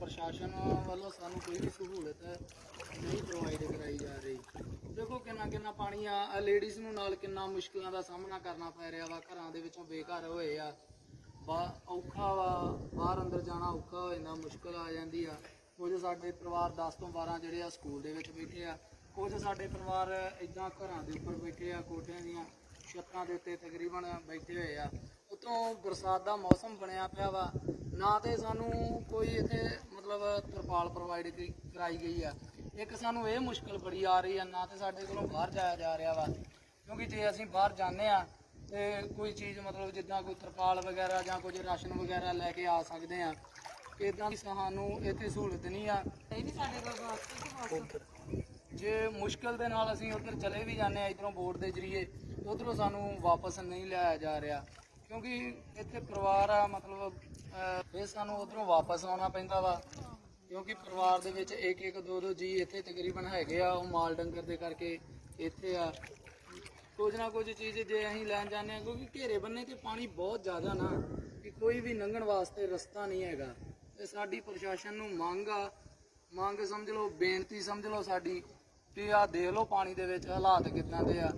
ਪ੍ਰਸ਼ਾਸਨ ਵੱਲੋਂ ਸਾਨੂੰ ਕੋਈ ਵੀ ਸਹੂਲਤ ਨਹੀਂ ਪ੍ਰੋਵਾਈਡ ਕਰਾਈ ਜਾ ਰਹੀ। ਦੇਖੋ ਕਿੰਨਾ ਕਿੰਨਾ ਪਾਣੀ ਆ ਲੇਡੀਜ਼ ਨੂੰ ਨਾਲ ਕਿੰਨਾ ਮੁਸ਼ਕਲਾਂ ਦਾ ਸਾਹਮਣਾ ਕਰਨਾ ਪੈ ਰਿਹਾ ਵਾ, ਘਰਾਂ ਦੇ ਵਿੱਚੋਂ ਬੇਘਰ ਹੋਏ ਆ। ਬਾ ਔਖਾ ਵਾ, ਬਾਹਰ ਅੰਦਰ ਜਾਣਾ ਔਖਾ ਹੋ ਜਾਂਦਾ ਮੁਸ਼ਕਲ ਆ ਜਾਂਦੀ ਆ। ਕੁਝ ਸਾਡੇ ਪਰਿਵਾਰ 10 ਤੋਂ 12 ਜਿਹੜੇ ਆ ਸਕੂਲ ਦੇ ਵਿੱਚ ਬੈਠੇ ਆ। ਕੁਝ ਸਾਡੇ ਪਰਿਵਾਰ ਇਦਾਂ ਘਰਾਂ ਦੇ ਉੱਪਰ ਬੈਠੇ ਆ, ਕੋਠਿਆਂ ਦੀਆਂ ਛੱਤਾਂ ਦੇ ਉੱਤੇ ਤਕਰੀਬਨ ਬੈਠੇ ਹੋਏ ਆ। ਉਤੋਂ ਬਰਸਾਤ ਦਾ ਮੌਸਮ ਬਣਿਆ ਪਿਆ ਵਾ। ਨਾ ਤੇ ਸਾਨੂੰ ਕੋਈ ਇੱਥੇ ਤਰਪਾਲ ਪ੍ਰੋਵਾਈਡ ਕਰਾਈ ਗਈ ਆ। ਇੱਕ ਸਾਨੂੰ ਇਹ ਮੁਸ਼ਕਲ ਬੜੀ ਆ ਰਹੀ ਆ ਨਾ ਤੇ ਸਾਡੇ ਕੋਲੋਂ ਬਾਹਰ ਜਾਇਆ ਜਾ ਰਿਹਾ ਵਾ। ਕਿਉਂਕਿ ਜੇ ਅਸੀਂ ਬਾਹਰ ਜਾਂਦੇ ਆ ਤੇ ਕੋਈ ਚੀਜ਼ ਮਤਲਬ ਜਿੱਦਾਂ ਕੋਈ ਤਰਪਾਲ ਵਗੈਰਾ ਜਾਂ ਕੁਝ ਰਾਸ਼ਨ ਵਗੈਰਾ ਲੈ ਕੇ ਆ ਸਕਦੇ ਆ। ਇਦਾਂ ਦੀ ਸਾਨੂੰ ਇੱਥੇ ਸਹੂਲਤ ਨਹੀਂ ਆ। ਇਹ ਨਹੀਂ ਸਾਡੇ ਕੋਲ ਬਸ ਜੇ ਮੁਸ਼ਕਲ ਦੇ ਨਾਲ ਅਸੀਂ ਉੱਧਰ ਚਲੇ ਵੀ ਜਾਂਦੇ ਆ ਇਧਰੋਂ ਬੋਟ ਦੇ ਜਰੀਏ ਉਧਰੋਂ ਸਾਨੂੰ ਵਾਪਸ ਨਹੀਂ ਲਿਆਇਆ ਜਾ ਰਿਹਾ। ਕਿਉਂਕਿ ਇੱਥੇ ਪਰਿਵਾਰ ਆ ਮਤਲਬ ਫਿਰ ਸਾਨੂੰ ਉਧਰੋਂ ਵਾਪਸ ਆਉਣਾ ਪੈਂਦਾ ਵਾ। ਕਿਉਂਕਿ ਪਰਿਵਾਰ ਦੇ ਵਿੱਚ ਇੱਕ ਇੱਕ ਦੋ ਦੋ ਜੀ ਇੱਥੇ ਤਕਰੀਬਨ ਹੈਗੇ ਆ, ਉਹ ਮਾਲ ਡੰਗਰ ਦੇ ਕਰਕੇ ਇੱਥੇ ਆ। ਕੁਝ ਨਾ ਕੁਝ ਚੀਜ਼ ਜੇ ਅਸੀਂ ਲੈਣ ਜਾਂਦੇ ਆ, ਕਿਉਂਕਿ ਘੇਰੇ ਬੰਨੇ ਤੇ ਪਾਣੀ ਬਹੁਤ ਜ਼ਿਆਦਾ ਨਾ, ਕਿ ਕੋਈ ਵੀ ਲੰਘਣ ਵਾਸਤੇ ਰਸਤਾ ਨਹੀਂ ਹੈਗਾ। ਤੇ ਸਾਡੀ ਪ੍ਰਸ਼ਾਸਨ ਨੂੰ ਮੰਗ ਆ, ਮੰਗ ਸਮਝ ਲਓ, ਬੇਨਤੀ ਸਮਝ ਲਓ ਸਾਡੀ, ਕਿ ਆ ਦੇਖ ਲਓ ਪਾਣੀ ਦੇ ਵਿੱਚ ਹਾਲਾਤ ਕਿਦਾਂ ਦੇ ਆ।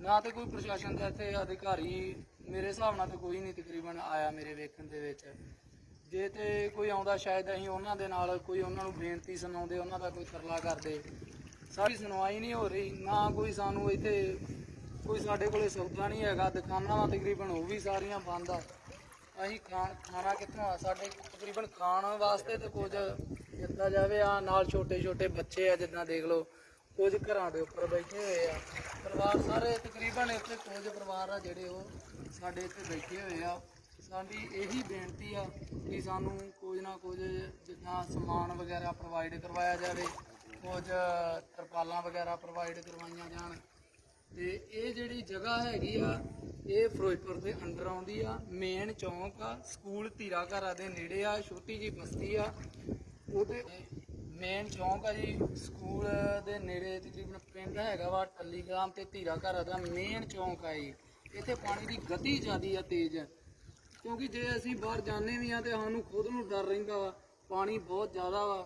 ਨਾ ਤੇ ਕੋਈ ਪ੍ਰਸ਼ਾਸਨ ਦਾ ਇੱਥੇ ਅਧਿਕਾਰੀ ਮੇਰੇ ਹਿਸਾਬ ਨਾਲ ਤੇ ਕੋਈ ਨਹੀਂ ਤਕਰੀਬਨ ਆਇਆ ਮੇਰੇ ਵੇਖਣ ਦੇ ਵਿੱਚ। ਜੇ ਤੇ ਕੋਈ ਆਉਂਦਾ ਸ਼ਾਇਦ ਅਸੀਂ ਉਹਨਾਂ ਦੇ ਨਾਲ ਕੋਈ ਉਹਨਾਂ ਨੂੰ ਬੇਨਤੀ ਸੁਣਾਉਂਦੇ, ਉਹਨਾਂ ਦਾ ਕੋਈ ਤਰਲਾ ਕਰਦੇ। ਸਾਰੀ ਸੁਣਵਾਈ ਨਹੀਂ ਹੋ ਰਹੀ, ਨਾ ਕੋਈ ਸਾਨੂੰ ਇੱਥੇ ਕੋਈ ਸਾਡੇ ਕੋਲੇ ਸੌਦਾ ਨਹੀਂ ਹੈਗਾ, ਦੁਕਾਨਾਂ ਵਾ ਤਕਰੀਬਨ ਉਹ ਵੀ ਸਾਰੀਆਂ ਬੰਦ ਆ। ਅਸੀਂ ਖਾਣ, ਖਾਣਾ ਕਿੱਥੋਂ ਆ? ਸਾਡੇ ਤਕਰੀਬਨ ਖਾਣ ਵਾਸਤੇ ਤੇ ਕੁਝ ਦਿੱਤਾ ਜਾਵੇ, ਆ ਨਾਲ ਛੋਟੇ ਛੋਟੇ ਬੱਚੇ ਆ, ਜਿੱਦਾਂ ਦੇਖ ਲਓ, ਕੁਝ ਘਰਾਂ ਦੇ ਉੱਪਰ ਬੈਠੇ ਹੋਏ ਆ। ਪਰਿਵਾਰ ਸਾਰੇ ਤਕਰੀਬਨ ਇੱਥੇ ਕੁਝ ਪਰਿਵਾਰ ਆ ਜਿਹੜੇ ਉਹ ਸਾਡੇ ਇੱਥੇ ਬੈਠੇ ਹੋਏ ਆ। ਸਾਡੀ ਇਹੀ ਬੇਨਤੀ ਆ ਕਿ ਸਾਨੂੰ ਕੁਝ ਨਾ ਕੁਝ ਜਿੱਦਾਂ ਸਮਾਨ ਵਗੈਰਾ ਪ੍ਰੋਵਾਈਡ ਕਰਵਾਇਆ ਜਾਵੇ, ਕੁਝ ਤਰਪਾਲਾਂ ਵਗੈਰਾ ਪ੍ਰੋਵਾਈਡ ਕਰਵਾਈਆਂ ਜਾਣ। ਤੇ ਇਹ ਜਿਹੜੀ ਜਗ੍ਹਾ ਹੈਗੀ ਆ, ਇਹ ਫਿਰੋਜ਼ਪੁਰ ਦੇ ਅੰਡਰ ਆਉਂਦੀ ਆ। ਮੇਨ ਚੌਂਕ ਆ, ਸਕੂਲ ਧੀਰਾ ਘਰਾਂ ਦੇ ਨੇੜੇ ਆ, ਛੋਟੀ ਜੀ ਬਸਤੀ ਆ। ਉਹਦੇ ਮੇਨ ਚੌਂਕ ਆ ਜੀ, ਸਕੂਲ ਦੇ ਨੇੜੇ ਤਕਰੀਬਨ ਪਿੰਡ ਹੈਗਾ ਵਾ, ਟੱਲੀਗ੍ਰਾਮ ਤੇ ਧੀਰਾ ਘਰਾਂ ਦਾ ਮੇਨ ਚੌਂਕ ਆ ਜੀ ਇੱਥੇ ਪਾਣੀ ਦੀ ਗਤੀ ਜ਼ਿਆਦੀ ਆ ਤੇਜ਼। ਕਿਉਂਕਿ ਜੇ ਅਸੀਂ ਬਾਹਰ ਜਾਂਦੇ ਵੀ ਆ ਤੇ ਸਾਨੂੰ ਖੁਦ ਨੂੰ ਡਰ ਰਹਿੰਦਾ ਵਾ, ਪਾਣੀ ਬਹੁਤ ਜ਼ਿਆਦਾ ਵਾ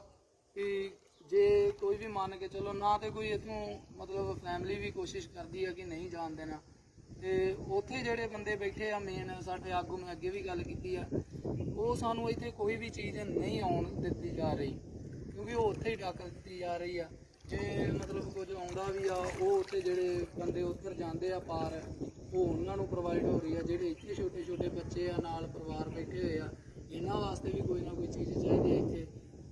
ਕਿ ਜੇ ਕੋਈ ਵੀ ਮੰਨ ਕੇ ਚਲੋ, ਨਾ ਤੇ ਕੋਈ ਇਥੋਂ ਮਤਲਬ ਫੈਮਿਲੀ ਵੀ ਕੋਸ਼ਿਸ਼ ਕਰਦੀ ਆ ਕਿ ਨਹੀਂ ਜਾਣ ਦੇਣਾ। ਤੇ ਉੱਥੇ ਜਿਹੜੇ ਬੰਦੇ ਬੈਠੇ ਆ ਮੇਨ ਸਾਡੇ ਆਗੂ ਮੈਂ ਅੱਗੇ ਵੀ ਗੱਲ ਕੀਤੀ ਆ, ਉਹ ਸਾਨੂੰ ਇੱਥੇ ਕੋਈ ਵੀ ਚੀਜ਼ ਨਹੀਂ ਆਉਣ ਦਿੱਤੀ ਜਾ ਰਹੀ, ਕਿਉਂਕਿ ਉਹ ਉੱਥੇ ਹੀ ਡੱਕ ਦਿੱਤੀ ਜਾ ਰਹੀ ਆ। ਜੇ ਮਤਲਬ ਕੁਝ ਆਉਂਦਾ ਵੀ ਆ, ਉਹ ਉੱਥੇ ਜਿਹੜੇ ਬੰਦੇ ਉੱਧਰ ਜਾਂਦੇ ਆ ਪਾਰ, ਉਹ ਉਹਨਾਂ ਨੂੰ ਪ੍ਰੋਵਾਈਡ ਹੋ ਰਹੀ ਆ, ਜਿਹੜੇ ਇੱਥੇ ਛੋਟੇ ਛੋਟੇ ਬੱਚੇ ਆ, ਨਾਲ ਪਰਿਵਾਰ ਬੈਠੇ ਹੋਏ ਆ, ਇਹਨਾਂ ਵਾਸਤੇ ਵੀ ਕੋਈ ਨਾ ਕੋਈ ਚੀਜ਼ ਚਾਹੀਦੀ ਆ ਇੱਥੇ।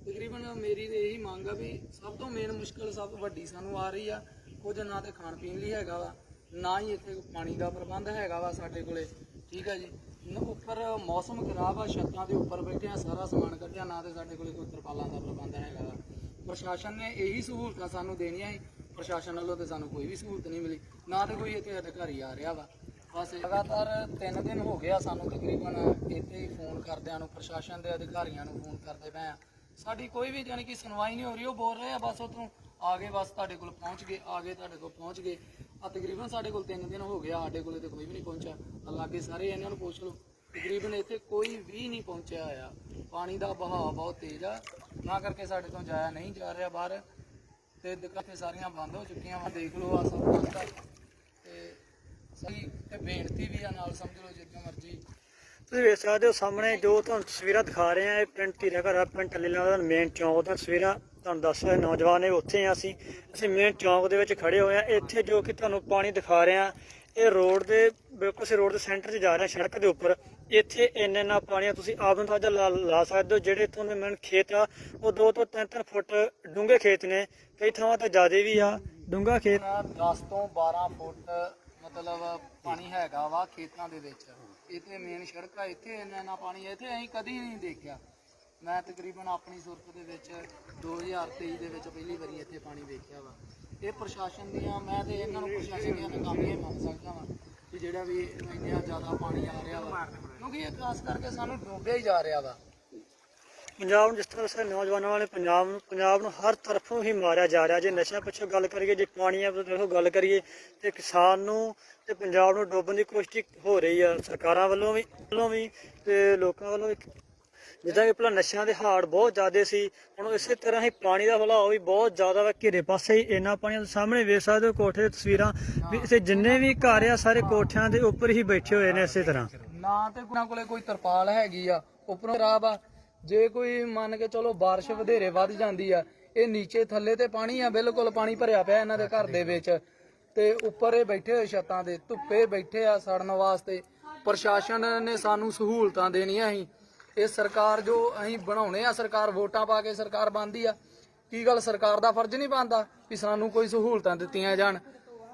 ਤਕਰੀਬਨ ਮੇਰੀ ਤੇ ਇਹੀ ਮੰਗ ਆ ਵੀ ਸਭ ਤੋਂ ਮੇਨ ਮੁਸ਼ਕਲ ਸਭ ਤੋਂ ਵੱਡੀ ਸਾਨੂੰ ਆ ਰਹੀ ਆ, ਕੁਝ ਨਾ ਤੇ ਖਾਣ ਪੀਣ ਲਈ ਹੈਗਾ ਵਾ, ਨਾ ਹੀ ਇੱਥੇ ਪਾਣੀ ਦਾ ਪ੍ਰਬੰਧ ਹੈਗਾ ਵਾ ਸਾਡੇ ਕੋਲੇ, ਠੀਕ ਆ ਜੀ। ਉੱਪਰ ਮੌਸਮ ਖਰਾਬ ਆ, ਛੱਤਾਂ ਦੇ ਉੱਪਰ ਬੈਠੇ ਆ, ਸਾਰਾ ਸਮਾਨ ਕੱਢਿਆ, ਨਾ ਤੇ ਸਾਡੇ ਕੋਲੇ ਕੋਈ ਤਰਪਾਲਾਂ ਦਾ ਪ੍ਰਬੰਧ ਹੈਗਾ ਵਾ। ਪ੍ਰਸ਼ਾਸਨ ਨੇ ਇਹੀ ਸਹੂਲਤਾਂ ਸਾਨੂੰ ਦੇਣੀਆਂ ਸੀ। ਪ੍ਰਸ਼ਾਸਨ ਵੱਲੋਂ ਤੇ ਸਾਨੂੰ ਕੋਈ ਵੀ ਸਹੂਲਤ ਨਹੀਂ ਮਿਲੀ। ਨਾ ਤੇ ਕੋਈ ਇੱਥੇ ਅਧਿਕਾਰੀ ਆ ਰਿਹਾ ਵਾ। ਬਸ ਲਗਾਤਾਰ 3 ਦਿਨ ਹੋ ਗਿਆ ਸਾਨੂੰ ਤਕਰੀਬਨ ਇੱਥੇ ਹੀ ਫੋਨ ਕਰਦਿਆਂ ਨੂੰ, ਪ੍ਰਸ਼ਾਸਨ ਦੇ ਅਧਿਕਾਰੀਆਂ ਨੂੰ ਫੋਨ ਕਰਦੇ ਪਏ ਆ। ਸਾਡੀ ਕੋਈ ਵੀ ਜਾਣੀ ਕਿ ਸੁਣਵਾਈ ਨਹੀਂ ਹੋ ਰਹੀ, ਉਹ ਬੋਲ ਰਹੇ ਆ, ਬਸ ਉਤੋਂ ਆ ਗਏ, ਬਸ ਤੁਹਾਡੇ ਕੋਲ ਪਹੁੰਚ ਗਏ, ਆ ਗਏ, ਤੁਹਾਡੇ ਕੋਲ ਪਹੁੰਚ ਗਏ। ਆ ਤਕਰੀਬਨ ਸਾਡੇ ਕੋਲ 3 ਦਿਨ ਹੋ ਗਿਆ, ਸਾਡੇ ਕੋਲ ਤੇ ਕੋਈ ਵੀ ਨਹੀਂ ਪਹੁੰਚਿਆ। ਲਾਗੇ ਸਾਰੇ ਇਹਨਾਂ ਨੂੰ ਪੁੱਛ ਲਓ। ਤਕਰੀਬਨ ਇੱਥੇ ਕੋਈ ਵੀ ਨਹੀਂ ਪਹੁੰਚਿਆ ਆ ਪਾਣੀ ਦਾ ਵਹਾਅ ਬਹੁਤ ਤੇਜ਼ ਆ। ਨਾ ਕਰਕੇ ਸਾਡੇ ਤੋਂ ਜਾਇਆ ਨਹੀਂ ਜਾ ਰਿਹਾ ਬਾਹਰ। ਤੇ ਦੁਕਾਨਾਂ ਸਾਰੀਆਂ ਬੰਦ ਹੋ ਚੁੱਕੀਆਂ ਵਾ, ਦੇਖ ਲਓ ਆ ਸਭ ਕੁਛ ਤਾਂ ਤੇ ਸਹੀ ਤੇ ਬੇਨਤੀ ਵੀ ਆ ਨਾਲ ਸਮਝ ਲਓ ਜਿੱਦਾਂ ਮਰਜ਼ੀ। ਤੁਸੀਂ ਵੇਖ ਸਕਦੇ ਹੋ ਸਾਹਮਣੇ ਜੋ ਤੁਹਾਨੂੰ ਤਸਵੀਰਾਂ ਦਿਖਾ ਰਹੇ ਆ ਇਹ ਪਿੰਡ ਧੀਰਾ ਘਰ ਆ, ਪਿੰਡ ਟੱਲੀਲਾ ਦਾ ਮੇਨ ਚੌਂਕ ਦਾ ਤਸਵੀਰਾਂ। ਤੁਹਾਨੂੰ ਦੱਸ ਰਹੇ, ਨੌਜਵਾਨ ਨੇ ਉੱਥੇ ਆ ਅਸੀਂ। ਅਸੀਂ ਮੇਨ ਚੌਂਕ ਦੇ ਵਿੱਚ ਖੜੇ ਹੋਏ ਆ ਇੱਥੇ ਜੋ ਕਿ ਤੁਹਾਨੂੰ ਪਾਣੀ ਦਿਖਾ ਰਹੇ ਆ ਇਹ ਰੋਡ ਦੇ, ਬਿਲਕੁਲ ਸੇ ਰੋਡ ਦੇ ਸੈਂਟਰ 'ਚ ਜਾ ਰਹੇ ਸੜਕ ਦੇ ਉੱਪਰ। ਇੱਥੇ ਇੰਨੇ ਇੰਨਾ ਪਾਣੀ ਆ ਤੁਸੀਂ ਆਪ ਅੰਦਾਜ਼ਾ ਲਾ ਲਾ ਸਕਦੇ ਹੋ, ਜਿਹੜੇ ਤੁਹਾਨੂੰ ਮੇਨ ਖੇਤ ਆ, ਉਹ 2 ਤੋਂ 3-3 ਫੁੱਟ ਡੂੰਘੇ ਖੇਤ ਨੇ। ਕਈ ਥਾਵਾਂ ਤੇ ਜ਼ਿਆਦਾ ਵੀ ਆ, ਡੂੰਘਾ ਖੇਤ। 10 ਤੋਂ 12 ਫੁੱਟ, ਮਤਲਬ ਪਾਣੀ ਹੈਗਾ ਵਾ ਖੇਤਾਂ ਦੇ ਵਿੱਚ। ਇੱਥੇ ਮੇਨ ਸੜਕ ਆ, ਇੱਥੇ ਇੰਨਾ ਇੰਨਾ ਪਾਣੀ ਇੱਥੇ ਅਸੀਂ ਕਦੀ ਨਹੀਂ ਦੇਖਿਆ। ਮੈਂ ਤਕਰੀਬਨ ਆਪਣੀ ਸੁਰਤ ਦੇ ਵਿੱਚ 2023 ਦੇ ਵਿੱਚ ਪਹਿਲੀ ਵਾਰੀ ਇੱਥੇ ਪਾਣੀ ਦੇਖਿਆ ਵਾ। ਇਹ ਪ੍ਰਸ਼ਾਸਨ ਦੀਆਂ, ਮੈਂ ਤੇ ਇਹਨਾਂ ਨੂੰ ਪ੍ਰਸ਼ਾਸਨ ਦੀਆਂ ਨਾਕਾਮੀਆਂ ਮੰਨ ਸਕਦਾ ਵਾਂ ਕਿ ਜਿਹੜਾ ਵੀ ਇੰਨਾ ਜ਼ਿਆਦਾ ਪਾਣੀ ਆ ਰਿਹਾ ਵਾ ਕਿਉਂਕਿ ਇਹ ਖਾਸ ਕਰਕੇ ਸਾਨੂੰ ਡੁੱਬਿਆ ਹੀ ਜਾ ਰਿਹਾ ਵਾ। ਪੰਜਾਬ ਨੂੰ ਜਿਸ ਤਰ੍ਹਾਂ ਸਾਰੇ ਨੌਜਵਾਨਾਂ ਵਾਲੇ ਪੰਜਾਬ ਨੂੰ ਪੰਜਾਬ ਨੂੰ ਹਰ ਤਰਫੋਂ ਹੀ ਮਾਰਿਆ ਜਾ ਰਿਹਾ। ਜੇ ਨਸ਼ਿਆਂ ਪਿੱਛੋਂ ਗੱਲ ਕਰੀਏ, ਜੇ ਪਾਣੀਆਂ ਪਿੱਛੋਂ ਗੱਲ ਕਰੀਏ, ਤੇ ਕਿਸਾਨ ਨੂੰ ਤੇ ਪੰਜਾਬ ਨੂੰ ਡੋਬਣ ਦੀ ਕੋਸ਼ਿਸ਼ ਹੋ ਰਹੀ ਆ, ਸਰਕਾਰਾਂ ਵੱਲੋਂ ਵੀ ਵੱਲੋਂ ਵੀ ਤੇ ਲੋਕਾਂ ਵੱਲੋਂ ਵੀ। ਜਿੱਦਾਂ ਕਿ ਪਹਿਲਾਂ ਨਸ਼ਿਆਂ ਦੇ ਹਾੜ ਬਹੁਤ ਜ਼ਿਆਦੇ ਸੀ, ਹੁਣ ਇਸੇ ਤਰ੍ਹਾਂ ਹੀ ਪਾਣੀ ਦਾ ਵਹਾਅ ਵੀ ਬਹੁਤ ਜ਼ਿਆਦਾ ਵਾ। ਘੇਰੇ ਪਾਸੇ ਹੀ ਇੰਨਾ ਪਾਣੀ ਆ। ਸਾਹਮਣੇ ਵੇਖ ਸਕਦੇ ਹੋ ਕੋਠੇ ਦੀ ਤਸਵੀਰਾਂ ਵੀ ਇਸੇ ਜਿੰਨੇ ਵੀ ਘਰ ਆ, ਸਾਰੇ ਕੋਠਿਆਂ ਦੇ ਉੱਪਰ ਹੀ ਬੈਠੇ ਹੋਏ ਨੇ ਇਸੇ ਤਰ੍ਹਾਂ। ਨਾ ਤੇ ਉਹਨਾਂ ਕੋਲੇ ਕੋਈ ਤਰਪਾਲ ਹੈਗੀ ਆ, ਉੱਪਰੋਂ ਖਰਾਬ ਆ। ਜੇ ਕੋਈ ਮੰਨ ਕੇ ਚਲੋ ਬਾਰਿਸ਼ ਵਧੇਰੇ ਵੱਧ ਜਾਂਦੀ ਆ, ਇਹ ਨੀਚੇ ਥੱਲੇ ਤੇ ਪਾਣੀ ਆ, ਬਿਲਕੁਲ ਪਾਣੀ ਭਰਿਆ ਪਿਆ ਇਹਨਾਂ ਦੇ ਘਰ ਦੇ ਵਿੱਚ। ਤੇ ਉੱਪਰ ਇਹ ਬੈਠੇ ਹੋਏ ਛੱਤਾਂ ਦੇ, ਧੁੱਪੇ ਬੈਠੇ ਆ ਸੜਨ ਵਾਸਤੇ। ਪ੍ਰਸ਼ਾਸਨ ਨੇ ਸਾਨੂੰ ਸਹੂਲਤਾਂ ਦੇਣੀਆਂ ਸੀ। ਇਹ ਸਰਕਾਰ ਜੋ ਅਸੀਂ ਬਣਾਉਣੇ ਆ, ਸਰਕਾਰ ਵੋਟਾਂ ਪਾ ਕੇ ਸਰਕਾਰ ਬਣਦੀ ਆ। ਕੀ ਗੱਲ ਸਰਕਾਰ ਦਾ ਫਰਜ਼ ਨਹੀਂ ਬਣਦਾ ਵੀ ਸਾਨੂੰ ਕੋਈ ਸਹੂਲਤਾਂ ਦਿੱਤੀਆਂ ਜਾਣ?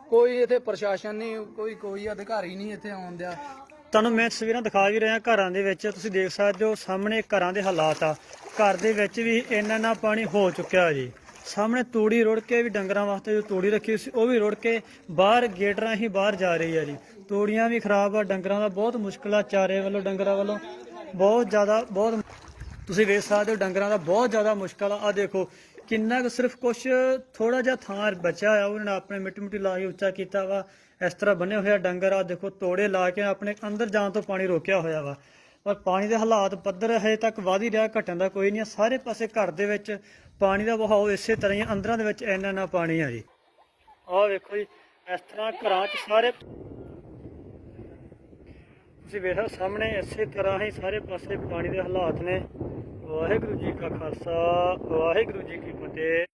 ਕੋਈ ਇੱਥੇ ਪ੍ਰਸ਼ਾਸਨ ਨਹੀਂ, ਕੋਈ ਕੋਈ ਅਧਿਕਾਰੀ ਨਹੀਂ ਇੱਥੇ ਆਉਣ ਦਿਆ। ਤੁਹਾਨੂੰ ਮੈਂ ਤਸਵੀਰਾਂ ਦਿਖਾ ਵੀ ਰਿਹਾ ਘਰਾਂ ਦੇ ਵਿੱਚ, ਤੁਸੀਂ ਦੇਖ ਸਕਦੇ ਹੋ ਸਾਹਮਣੇ ਘਰਾਂ ਦੇ ਹਾਲਾਤ ਆ। ਘਰ ਦੇ ਵਿੱਚ ਵੀ ਇੰਨਾ ਨਾ ਪਾਣੀ ਹੋ ਚੁੱਕਿਆ ਜੀ। ਸਾਹਮਣੇ ਤੂੜੀ ਰੁੜ ਕੇ ਵੀ ਡੰਗਰਾਂ ਵਾਸਤੇ ਜੋ ਤੂੜੀ ਰੱਖੀ ਹੋਈ ਸੀ, ਉਹ ਵੀ ਰੁੜ ਕੇ ਬਾਹਰ ਗੇਟ ਰਾਹੀਂ ਬਾਹਰ ਜਾ ਰਹੀ ਆ ਜੀ। ਤੂੜੀਆਂ ਵੀ ਖਰਾਬ ਆ, ਡੰਗਰਾਂ ਦਾ ਬਹੁਤ ਮੁਸ਼ਕਲ ਆ, ਚਾਰੇ ਵੱਲੋਂ, ਡੰਗਰਾਂ ਵੱਲੋਂ ਬਹੁਤ ਜ਼ਿਆਦਾ, ਬਹੁਤ ਤੁਸੀਂ ਵੇਖ ਸਕਦੇ ਹੋ ਡੰਗਰਾਂ ਦਾ ਬਹੁਤ ਜ਼ਿਆਦਾ ਮੁਸ਼ਕਲ ਆ। ਆ ਦੇਖੋ, ਕਿੰਨਾ ਕੁ ਸਿਰਫ ਕੁਛ ਥੋੜਾ ਜਿਹਾ ਥਾਂ ਬਚਿਆ ਹੋਇਆ, ਉਹਨਾਂ ਨੇ ਆਪਣੇ ਮਿੱਟੀ ਮਿੱਟੀ ਲਾ ਕੇ ਉੱਚਾ ਕੀਤਾ ਵਾ। ਇਸ ਤਰ੍ਹਾਂ ਬੰਨੇ ਹੋਇਆ ਡੰਗਰ ਆ ਦੇਖੋ ਤੋੜੇ ਲਾ ਕੇ ਆਪਣੇ ਅੰਦਰ ਜਾਣ ਤੋਂ ਪਾਣੀ ਰੋਕਿਆ ਹੋਇਆ ਵਾ। ਪਰ ਪਾਣੀ ਦੇ ਹਾਲਾਤ ਪੱਧਰ ਹਜੇ ਤੱਕ ਵਧ ਹੀ ਰਿਹਾ, ਘਟਣ ਦਾ ਕੋਈ ਨਹੀਂ ਆ। ਸਾਰੇ ਪਾਸੇ ਘਰ ਦੇ ਵਿੱਚ ਪਾਣੀ ਦਾ ਵਹਾਅ ਇਸੇ ਤਰ੍ਹਾਂ ਹੀ ਅੰਦਰਾਂ ਦੇ ਵਿੱਚ ਇੰਨਾ ਨਾ ਪਾਣੀ ਆ ਜੀ। ਆਹ ਵੇਖੋ ਜੀ, ਇਸ ਤਰ੍ਹਾਂ ਘਰਾਂ 'ਚ ਸਾਰੇ ਤੁਸੀਂ ਵੇਖੋ ਸਾਹਮਣੇ ਇਸੇ ਤਰ੍ਹਾਂ ਹੀ ਸਾਰੇ ਪਾਸੇ ਪਾਣੀ ਦੇ ਹਾਲਾਤ ਨੇ। ਵਾਹਿਗੁਰੂ ਜੀ ਕਾ ਖਾਲਸਾ, ਵਾਹਿਗੁਰੂ ਜੀ ਕੀ ਫਤਿਹ।